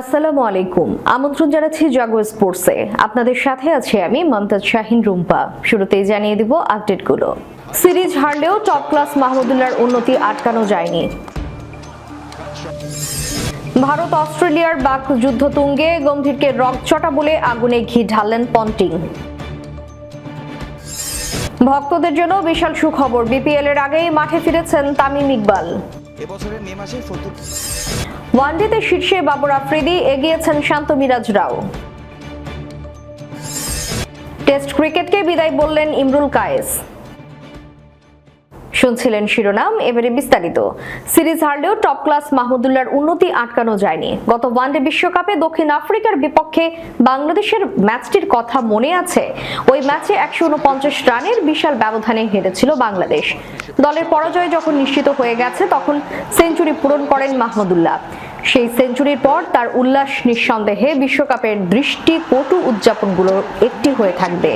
আসসালামু আলাইকুম। আমন্ত্রণ জানাচ্ছি জাগো স্পোর্টসে। আপনাদের সাথে আছি আমি মমতাজ শাহিন রুম্পা। শুরুতেই জানিয়ে দিব আপডেটগুলো। সিরিজ হারলেও টপ ক্লাস মাহমুদুল্লাহর উন্নতি আটকানো যায়নি। ভারত অস্ট্রেলিয়ার বাক যুদ্ধ তুঙ্গে গম্ভীরকে রকচটা বলে আগুনে ঘি ঢাললেন পন্টিং। ভক্তদের জন্য বিশাল সুখবর। বিপিএল এর আগেই মাঠে ফিরেছেন তামিম ইকবাল। এবছরের মে মাসে ওয়ানডেতে শীর্ষে বাবর আফ্রিদি এগিয়েছেন শান্ত মিরাজ রাও। টেস্ট ক্রিকেটকে বিদায় বললেন ইমরুল কায়েস। শুনছিলেন শিরোনাম, এবারে বিস্তারিত। সিরিজ হারলেও টপ ক্লাস মাহমুদুল্লাহর উন্নতি আটকানো যায়নি। গত ওয়ানডে বিশ্বকাপে দক্ষিণ আফ্রিকার বিপক্ষে বাংলাদেশের ম্যাচটির কথা মনে আছে। ওই ম্যাচে একশো উনপঞ্চাশ রানের বিশাল ব্যবধানে হেরেছিল বাংলাদেশ। দলের পরাজয় যখন নিশ্চিত হয়ে গেছে, তখন সেঞ্চুরি পূরণ করেন মাহমুদুল্লাহ। সেই সেঞ্চুরির পর তার উল্লাস নিঃসন্দেহে বিশ্বকাপের দৃষ্টি কটু উদযাপনগুলোর একটি হয়ে থাকবে।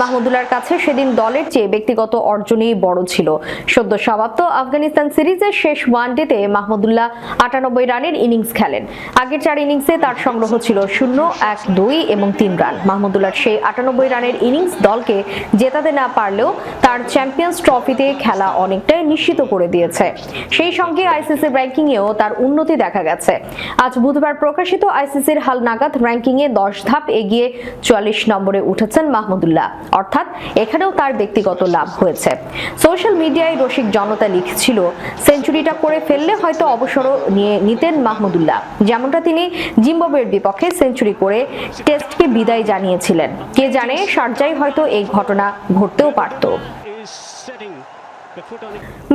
মাহমুদুল্লার কাছে সেদিন দলের চেয়ে ব্যক্তিগত অর্জনই বড় ছিল। সদ্য সমাপ্ত আফগানিস্তান সিরিজের শেষ ওয়ানডেতে মাহমুদুল্লাহ আটানব্বই রানের ইনিংস খেলেন। আগের চার ইনিংসে তার সংগ্রহ ছিল শূন্য, এক, দুই এবং তিন রান। মাহমুদুল্লাহর সেই আটানব্বই রানের ইনিংস দলকে জেতাতে না পারলেও তার চ্যাম্পিয়ন্স ট্রফিতে খেলা অনেকটাই নিশ্চিত করে দিয়েছে। সেই সঙ্গে আইসিসি র্যাঙ্কিংয়েও তার উন্নতি দেখা গেছে। আজ বুধবার প্রকাশিত আইসিসির হালনাগাদ র্যাঙ্কিংয়ে দশ ধাপ এগিয়ে চুয়াল্লিশ নম্বরে উঠেছেন মাহমুদুল্লাহ। অর্থাৎ এখানেও তার ব্যক্তিগত লাভ হয়েছে। সোশ্যাল মিডিয়ায় রসিক জনতা লিখছিল, সেঞ্চুরিটা করে ফেললে হয়তো অবসরও নিয়ে নিতেন মাহমুদুল্লাহ। যেমনটা তিনি জিম্বাবুয়ের বিপক্ষে সেঞ্চুরি করে টেস্টকে বিদায় জানিয়েছিলেন। কে জানে, সার্জাই হয়তো এই ঘটনা ঘটতেও পারত।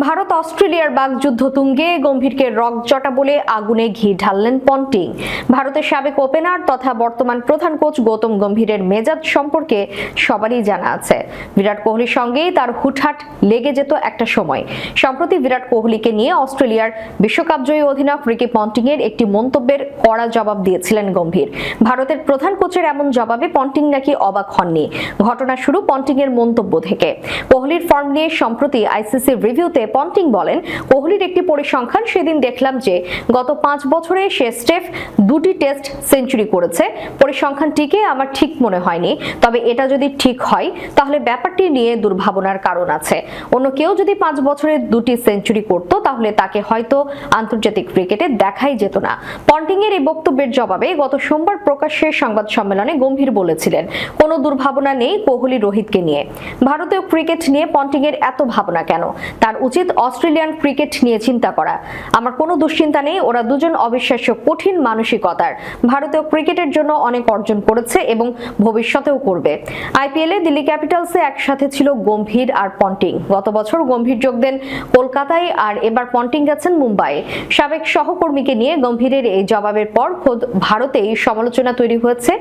ভারত অস্ট্রেলিয়ার বাগযুদ্ধ তুঙ্গে গম্ভীরকে রকজটা বলে আগুনে ঘি ঢাললেন পন্টিং। ভারতের সাবেক ওপেনার তথা বর্তমান প্রধান কোচ গৌতম গম্ভীরের মেজাজ সম্পর্কে সবারই জানা আছে। বিরাট কোহলির সঙ্গেই তার হুটহাট লেগে যেত একটা সময়। সম্প্রতি বিরাট কোহলিকে নিয়ে অস্ট্রেলিয়ার বিশ্বকাপ জয়ী অধিনায়ক রিকি পন্টিং এর একটি মন্তব্যের কড়া জবাব দিয়েছিলেন গম্ভীর। ভারতের প্রধান কোচের এমন জবাবে পন্টিং নাকি অবাক হননি। ঘটনা শুরু পন্টিং এর মন্তব্য থেকে। কোহলির ফর্ম নিয়ে সম্প্রতি আইসিসি রিভিউতে পন্টিং বলেন, কোহলির একটি পরিসংখ্যান, সেদিন দেখলাম যে গত পাঁচ বছরে সে স্টেফ দুটি টেস্ট সেঞ্চুরি করেছে। পরিসংখ্যানটিকে আমার ঠিক মনে হয়নি, তবে এটা যদি ঠিক হয়, তাহলে ব্যাপারটি নিয়ে দুর্ভাবনার কারণ আছে। অন্য কেউ যদি পাঁচ বছরে দুটি সেঞ্চুরি করত, তাহলে তাকে হয়তো আন্তর্জাতিক ক্রিকেটে দেখাই যেত না। পন্টিং এর এই বক্তব্যের জবাবে গত সোমবার প্রকাশ্যে সংবাদ সম্মেলনে গম্ভীর বলেছিলেন, কোনো দুর্ভাবনা নেই কোহলি রোহিতকে নিয়ে। ভারতীয় ক্রিকেট নিয়ে পন্টিং এর এত ভাবনা কেন? তার উচিত অস্ট্রেলিয়ান ক্রিকেট নিয়ে চিন্তা করা। আমার কোনো দুশ্চিন্তা নেই, ওরা দুজন অবিশ্বাস্য কঠিন মানসিকতার। ভারতীয় ক্রিকেটের জন্য অনেক অর্জন করেছে এবং ভবিষ্যতেও করবে। আইপিএলে দিল্লি ক্যাপিটালসে একসাথে ছিল গম্ভীর আর পন্টিং। গত বছর গম্ভীর যোগ দেন কলকাতায় আর এবার পন্টিং গেছেন মুম্বাই সাবেক সহকর্মীকে নিয়ে গম্ভীরের এই জবাবের পর খোদ ভারতেই সমালোচনা তৈরি হয়েছে।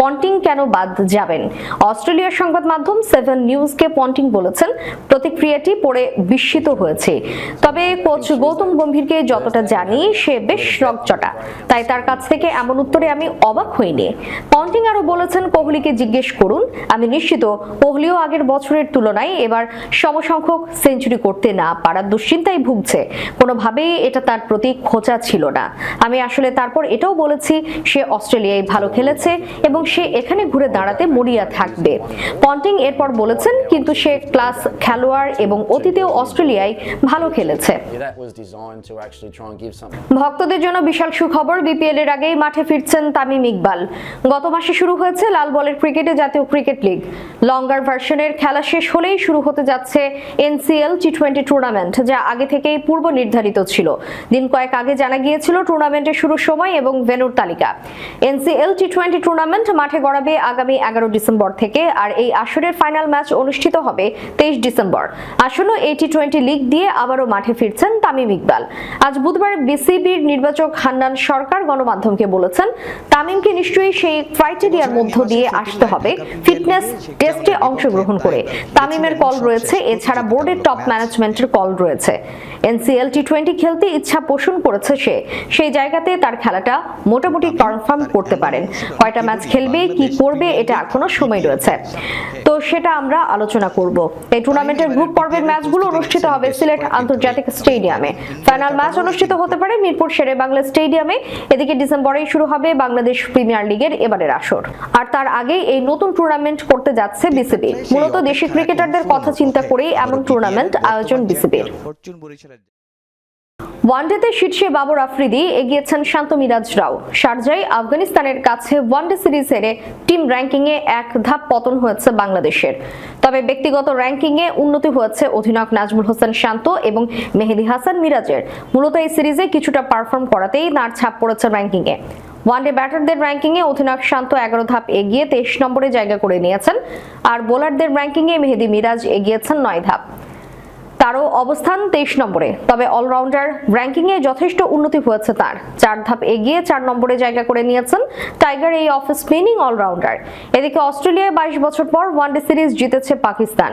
পন্টিং কেন বাদ যাবেন? অস্ট্রেলিয়ার সংবাদ মাধ্যম সেভেন নিউজকে পন্টিং বলেছেন। প্রতিক্রিয়াটি পড়ে বিস্মিত হয়েছে। তবে কোচ গৌতম গম্ভীরকে যতটা জানি, সে বেশ রকচটা। তাই তার কাছ থেকে এমন উত্তরে আমি অবাক হইনি। পন্টিং আরও বলেছেন, কোহলিকে জিজ্ঞেস করুন। আমি নিশ্চিত কোহলিও আগের বছরের তুলনায় এবার সমসংখ্যক সেঞ্চুরি করতে না পারার দুশ্চিন্তায় ভুগছে। কোনোভাবেই এটা তার প্রতি খোঁচা ছিল না। আমি আসলে তারপর এটাও বলেছি, সে অস্ট্রেলিয়ায় ভালো খেলেছে এবং সে এখানে ঘুরে দাঁড়াতে মরিয়া থাকবে। পন্টিং এরপর বলেছেন, কিন্তু সে ক্লাস খেলোয়াড় এবং অতীতেও অস্ট্রেলিয়ায় ভালো খেলেছে. ভক্তদের জন্য বিশাল সুখবর বিপিএল এর আগেই মাঠে ফিরছেন তামিম ইকবাল। গত মাসে শুরু হয়েছে লাল বলের ক্রিকেটে জাতীয় ক্রিকেট লিগ। লঙ্গার ভার্সনের খেলা শেষ হলেই শুরু হতে যাচ্ছে এনসিএল টি টোয়েন্টি টুর্নামেন্ট যা আগে থেকেই পূর্ব নির্ধারিত ছিল। দিন কয়েক আগে জানা গিয়েছিল টুর্নামেন্টের শুরুর সময় এবং ভেন্যুর তালিকা। এনসিএল টি টোয়েন্টি টুর্নামেন্ট মাঠে গড়াবে আগামী এগারো ডিসেম্বর থেকে আর এই আসরের ফাইনাল ম্যাচ অনুষ্ঠিত হবে তেইশ ডিসেম্বর। আসন্ন এই টি টোয়েন্টি লিগ দিয়ে আবারও মাঠে ফিরছেন তামিম ইকবাল। আজ বুধবার বিসিবির নির্বাচক হান্নান সরকার গণমাধ্যমকে বলেছেন, তামিমকে নিশ্চয়ই সেই ক্রাইটেরিয়ার মধ্য দিয়ে আসতে হবে, ফিটনেস টেস্টে অংশগ্রহণ করে। তামিমের কল রয়েছে, এছাড়া বোর্ডের টপ ম্যানেজমেন্টের কল রয়েছে। এনসিএল টি টোয়েন্টি খেলতে ইচ্ছা পোষণ করেছে সে। সেই জায়গাতে তার খেলাটা মোটামুটি কনফার্ম করতে পারেন। কয়টা ম্যাচ খেলবে, কি করবে, এটা এখনও সময় রয়েছে। তো সেটা আমরা আলোচনা করব। এই টুর্নামেন্টের গ্রুপ পর্বের ম্যাচগুলো অনুষ্ঠিত হবে সিলেট আন্তর্জাতিক স্টেডিয়ামে। ফাইনাল ম্যাচ অনুষ্ঠিত হতে পারে মিরপুর শেরে বাংলা স্টেডিয়ামে। এদিকে ডিসেম্বরেই শুরু হবে বাংলাদেশ প্রিমিয়ার লিগের এবারের আসর। আর তার আগে এই নতুন টুর্নামেন্ট করতে যাচ্ছে বিসিবি। মূলত দেশি ক্রিকেটারদের কথা চিন্তা করেই এমন টুর্নামেন্ট আয়োজন বিসিবির। ওয়ানডেতে শীর্ষে বাবর আফ্রিদি এগিয়েছেন শান্ত মিরাজ রাও শারজাই আফগানিস্তানের কাছে ওয়ানডে সিরিজ হেরে টিম র্যাঙ্কিংয়ে এক ধাপ পতন হয়েছে বাংলাদেশের। তবে ব্যক্তিগত র্যাঙ্কিংয়ে উন্নতি হয়েছে অধিনায়ক নাজমুল হোসেন শান্ত এবং মেহেদি হাসান মিরাজের। মূলত এই সিরিজে কিছুটা পারফর্ম করাতেই তার ছাপ পড়েছে র্যাঙ্কিংয়ে। ওয়ানডে ব্যাটারদের র্যাঙ্কিংয়ে অধিনায়ক শান্ত এগারো ধাপ এগিয়ে তেইশ নম্বরে জায়গা করে নিয়েছেন। আর বোলারদের র্যাঙ্কিংয়ে মেহেদি মিরাজ এগিয়েছেন নয় ধাপ। তারও অবস্থান তেইশ নম্বরে। তবে অলরাউন্ডার র্যাঙ্কিংয়ে যথেষ্ট উন্নতি হয়েছে তার। চার ধাপ এগিয়ে চার নম্বরে জায়গা করে নিয়েছেন টাইগার এই অফ স্পিনিং অলরাউন্ডার। এদিকে অস্ট্রেলিয়ায় বাইশ বছর পর ওয়ানডে সিরিজ জিতেছে পাকিস্তান।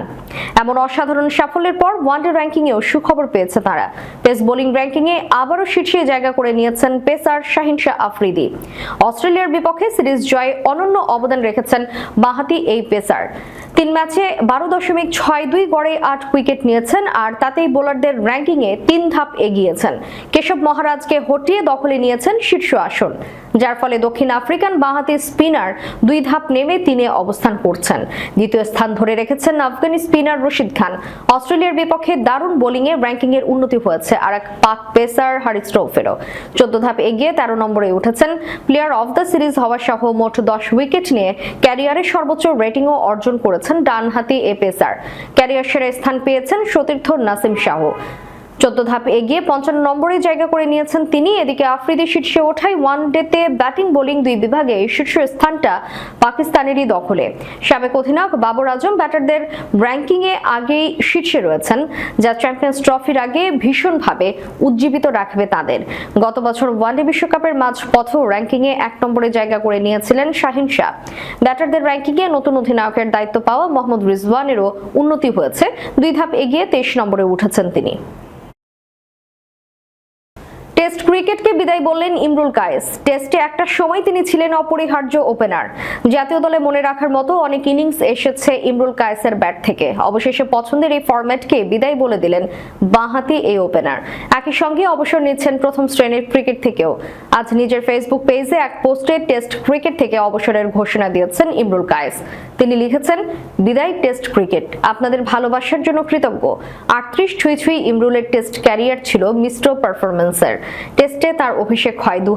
এমন অসাধারণ সাফল্যের পর ওয়ানডে র্যাঙ্কিংয়েও সুখবর পেয়েছে তারা। পেস বোলিং র্যাঙ্কিংয়ে আবারও শীর্ষে জায়গা করে নিয়েছেন পেসার শাহিন শাহ আফ্রিদি। অস্ট্রেলিয়ার বিপক্ষে সিরিজ জয়ে অনন্য অবদান রেখেছেন বাহাতি এই পেসার। তিন ম্যাচে বারো দশমিক ছয় দুই গড়ে আট উইকেট নিয়েছেন আর তাতেই বোলারদের র্যাঙ্কিংয়ে তিন ধাপ এগিয়েছেন। কেশব মহারাজকে হটিয়ে দখলে নিয়েছেন শীর্ষ আসন। যার ফলে দক্ষিণ আফ্রিকান বাঁহাতি স্পিনার দুই ধাপ নেমে তিনে অবস্থান করছেন। দ্বিতীয় স্থান ধরে রেখেছেন আফগানি স্পিনার রশিদ খান। অস্ট্রেলিয়ার বিপক্ষে দারুণ বোলিংয়ে র্যাঙ্কিংয়ের উন্নতি হয়েছে আর এক পাক পেসার হারিস ট্রৌফেরও। চোদ্দ ধাপ এগিয়ে তেরো নম্বরে উঠেছেন প্লেয়ার অফ দ্য সিরিজ হওয়া সহ মোট দশ উইকেট নিয়ে ক্যারিয়ারের সর্বোচ্চ রেটিংও অর্জন করেছেন ডানহাতি এ পেসার। ক্যারিয়ার সেরা স্থান পেয়েছেন সতীর্থ নাসিম শাহ। চোদ্দ ধাপ এগিয়ে পঞ্চান্ন নম্বরে জায়গা করে নিয়েছেন তিনি। এদিকে আফ্রিদি শীর্ষে ওঠায় ওয়ান ডেতে ব্যাটিং, বোলিং দুই বিভাগে শীর্ষ স্থানটা পাকিস্তানেরই দখলে। সাবেক অধিনায়ক বাবর আজম ব্যাটারদের র্যাঙ্কিংয়ে আগেই শীর্ষে রয়েছেন, যা চ্যাম্পিয়ন্স ট্রফির আগে ভীষণভাবে উজ্জীবিত রাখবে তাদের। গত বছর ওয়ানডে বিশ্বকাপের মাঝ পথ র্যাঙ্কিংয়ে এক নম্বরে জায়গা করে নিয়েছিলেন শাহিন শাহ। ব্যাটারদের র্যাঙ্কিংয়ে নতুন অধিনায়কের দায়িত্ব পাওয়া মোহাম্মদ রিজওয়ানেরও উন্নতি হয়েছে। দুই ধাপ এগিয়ে তেইশ নম্বরে উঠেছেন তিনি। ক্রিকেটকে বিদায় বললেন ইমরুল কায়েস। টেস্টে একটা সময় তিনি ছিলেন অপরিহার্য ওপেনার। জাতীয় দলে মনে রাখার মতো অনেক ইনিংস এসেছে ইমরুল কায়েসের ব্যাট থেকে। অবশেষে পছন্দের এই ফরম্যাটকে বিদায় বলে দিলেন বাঁহাতি এই ওপেনার। একই সঙ্গে অবসর নিচ্ছেন প্রথম শ্রেণির ক্রিকেট থেকেও। আজ নিজের ফেসবুক পেজে এক পোস্টে টেস্ট ক্রিকেট থেকে অবসরের ঘোষণা দিয়েছেন ইমরুল কায়েস। তিনি লিখেছেন, বিদায় টেস্ট ক্রিকেট। আপনাদের ভালোবাসার জন্য কৃতজ্ঞ। আটত্রিশ ছুঁই ছুঁই ইমরুলের টেস্ট ক্যারিয়ার ছিল মিশ্র পারফরমেন্সের টেস্টে তার অভিষেক হয় দু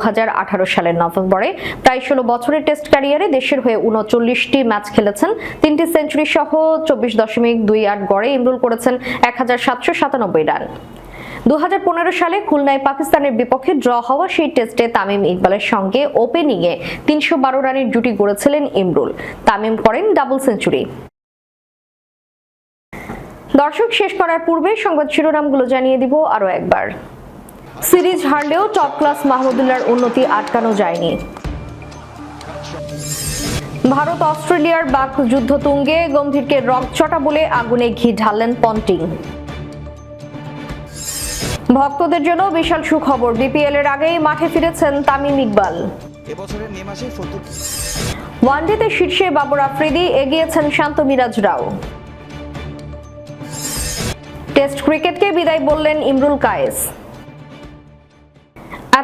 সালের নভেম্বরে। প্রায় ষোলো বছরের টেস্ট ক্যারিয়ারে দেশের হয়ে উনচল্লিশটি ম্যাচ খেলেছেন। তিনটি সেঞ্চুরি সহ চব্বিশ দশমিক দুই আট গড়ে ইমরুল করেছেন এক হাজার সাতশো সাতানব্বই রান। দুই হাজার পনেরো সালে খুলনায় পাকিস্তানের বিপক্ষে ড্র হওয়া সেই টেস্টে তামিম ইকবালের সঙ্গে ওপেনিংয়ে তিনশো বারো রানের জুটি গড়েছিলেন ইমরুল। তামিম করেন ডাবল সেঞ্চুরি। দর্শক, শেষ করার পূর্বে সংবাদ শিরোনামগুলো জানিয়ে দিব আরও একবার। সিরিজ হারলেও টপ ক্লাস মাহমুদুল্লাহর উন্নতি আটকানো যায়নি। ভারত অস্ট্রেলিয়ার বাক যুদ্ধ তুঙ্গে গম্ভীরকে রকচটা বলে আগুনে ঘি ঢাললেন পন্টিং। ভক্তদের জন্য বিশাল সুখবর বিপিএল এর আগেই মাঠে ফিরেছেন তামিম ইকবাল। ওয়ানডেতে শীর্ষে বাবর আফ্রিদি এগিয়েছেন শান্ত মিরাজ রাও। টেস্ট ক্রিকেটকে বিদায় বললেন ইমরুল কায়েস।